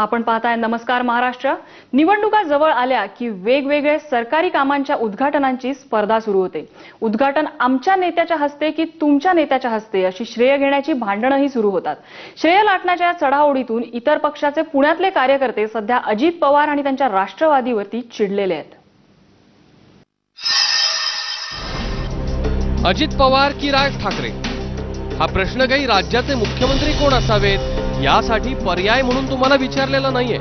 आपण पाहताय नमस्कार महाराष्ट्र. निवडणुका जवळ आल्या की वेगवेगळे सरकारी कामांच्या उद्घाटनांची स्पर्धा सुरू होते. उद्घाटन आमच्या नेत्याच्या हस्ते की तुमच्या नेत्याच्या हस्ते अशी श्रेय घेण्याची भांडणंही सुरू होतात. श्रेय लाटण्याच्या या चढाओढीतून इतर पक्षाचे पुण्यातले कार्यकर्ते सध्या अजित पवार आणि त्यांच्या राष्ट्रवादीवरती चिडलेले आहेत. अजित पवार की राज ठाकरे? हा प्रश्न काही राज्याचे मुख्यमंत्री कोण असावेत? यासाठी पर्याय म्हणून तुम्हाला विचारलेला नाहीये.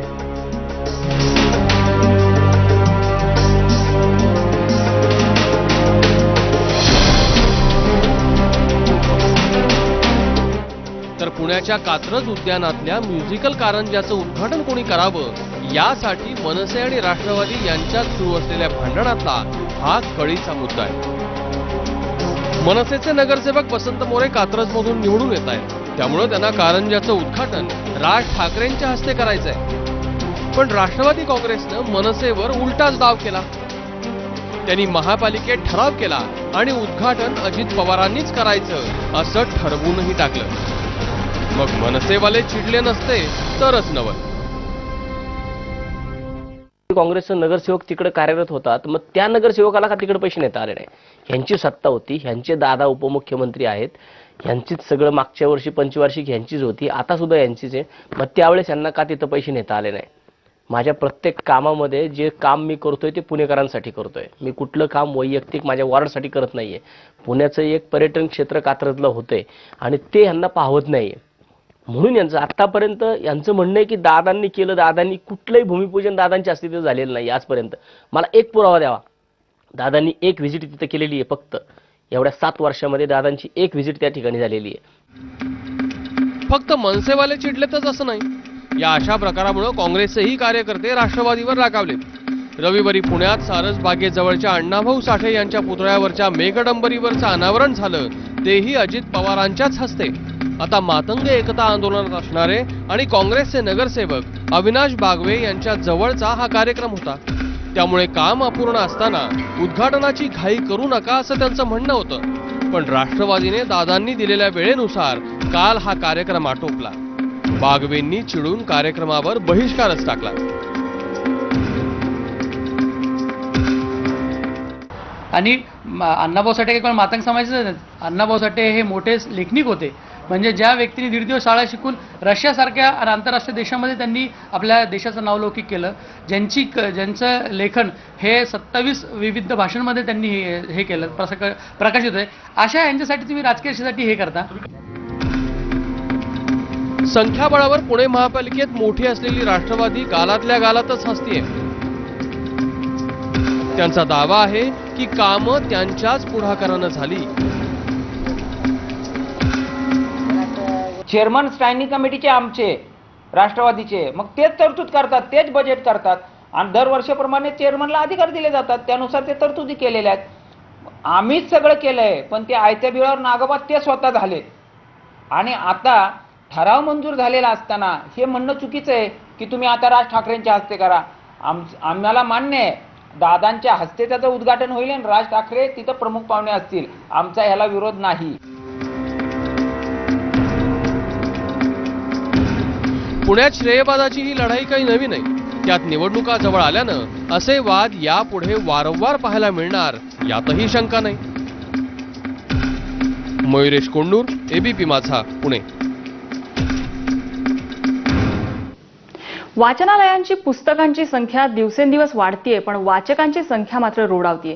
तर पुण्याच्या कात्रज उद्यानातल्या म्युझिकल कारंज्याचं उद्घाटन कोणी करावं यासाठी मनसे आणि राष्ट्रवादी यांच्यात सुरू असलेल्या भांडणातला हा कळीचा मुद्दा आहे. मनसेचे नगरसेवक वसंत मोरे कात्रजमधून निवडून येत आहेत. त्यामुळं त्यांना कारंजाचं उद्घाटन राज ठाकरेंच्या हस्ते करायचंय. पण राष्ट्रवादी काँग्रेसनं मनसेवर उलटाच डाव केला. त्यांनी महापालिकेत ठराव केला आणि उद्घाटन अजित पवारांनीच करायचं असं ठरवूनही टाकलं. मग मनसेवाले चिडले नसते तरच नवल काँग्रेसचा नगरसेवक तिकडे कार्यरत होता मग त्या नगरसेवकाला का तिकडे पैसे नेता आले नाही? ह्यांची सत्ता होती ह्यांचे दादा उपमुख्यमंत्री आहेत यांचीच सगळं मागच्या वर्षी पंचवार्षिक ह्यांचीच होती. आता सुद्धा यांचीच आहे. मग त्यावेळेस यांना का तिथं पैसे नेता आले नाही? माझ्या प्रत्येक कामामध्ये जे काम मी करतोय ते पुणेकरांसाठी करतोय. मी कुठलं काम वैयक्तिक माझ्या वॉर्डसाठी करत नाहीये. पुण्याचं एक पर्यटन क्षेत्र कात्रजलं होतंय आणि ते यांना पाहवत नाहीये. म्हणून यांचं आतापर्यंत यांचं म्हणणं आहे की दादांनी केलं दादांनी कुठलंही भूमिपूजन दादांच्या अस्तित्व झालेलं नाही आजपर्यंत. मला एक पुरावा द्यावा. दादांनी एक व्हिजिट तिथं केलेली आहे फक्त. एवढ्या सात वर्षामध्ये दादांची एक व्हिजिट त्या ठिकाणी झालेली आहे. फक्त मनसेवाले चिडलेतच असं नाही. या अशा प्रकारामुळे काँग्रेसचेही कार्यकर्ते राष्ट्रवादीवर रागावलेत रविवारी पुण्यात सारसबागेजवळच्या अण्णाभाऊ साठे यांच्या पुतळ्यावरच्या मेघडंबरीवरचं अनावरण झालं तेही अजित पवारांच्याच हस्ते. आता मातंग एकता आंदोलनात असणारे आणि काँग्रेसचे नगरसेवक अविनाश बागवे यांच्या जवळचा हा कार्यक्रम होता. त्यामुळे काम अपूर्ण असताना उद्घाटनाची घाई करू नका असं त्यांचं म्हणणं होतं. पण राष्ट्रवादीने दादांनी दिलेल्या वेळेनुसार काल हा कार्यक्रम आटोपला. बागवेंनी चिडून कार्यक्रमावर बहिष्कारच टाकला. आणि अण्णाभाऊ साठे काही कोण मातंग समाजाचे अण्णाभाऊ साठे हे मोठे लेखनिक होते. म्हणजे ज्या व्यक्तीने दीड दिवस शाळा शिकून रशियासारख्या आणि आंतरराष्ट्रीय देशामध्ये त्यांनी आपल्या देशाचं नावलौकिक केलं ज्यांची क- ज्यांचं लेखन हे सत्तावीस विविध भाषांमध्ये त्यांनी हे हे केलं प्रसक प्रकाशित आहे अशा यांच्यासाठी तुम्ही राजकीय यशासाठी हे करता. संख्याबळावर पुणे महापालिकेत मोठी असलेली राष्ट्रवादी गालातल्या गालातच हसतीये. त्यांचा दावा आहे की कामं त्यांच्याच पुढाकारानं झाली. चेअरमन स्टँडिंग कमिटीचे आमचे राष्ट्रवादीचे. मग तेच तरतूद करतात तेच बजेट करतात. आणि दरवर्षाप्रमाणे चेअरमनला अधिकार दिले जातात. त्यानुसार ते तरतुदी केलेल्या आहेत. आम्हीच सगळं केलंय पण ते आयत्या बिळावर नागोबा ते स्वतः झाले. आणि आता ठराव मंजूर झालेला असताना हे म्हणणं चुकीचं आहे की तुम्ही आता राज ठाकरेंच्या हस्ते करा. आम आम्हाला मान्य आहे दादांच्या हस्ते त्याचं उद्घाटन होईल आणि राज ठाकरे तिथं प्रमुख पाहुणे असतील. आमचा ह्याला विरोध नाही. पुण्यात श्रेयवादाची ही लढाई काही नवी नाही त्यात निवडणुका जवळ आल्यानं असे वाद यापुढे वारंवार पाहायला मिळणार यातही शंका नाही. मयुरेश कोंडूर एबीपी माझा पुणे. वाचनालयांची पुस्तकांची संख्या दिवसेंदिवस वाढतीये पण वाचकांची संख्या मात्र रोडावतीये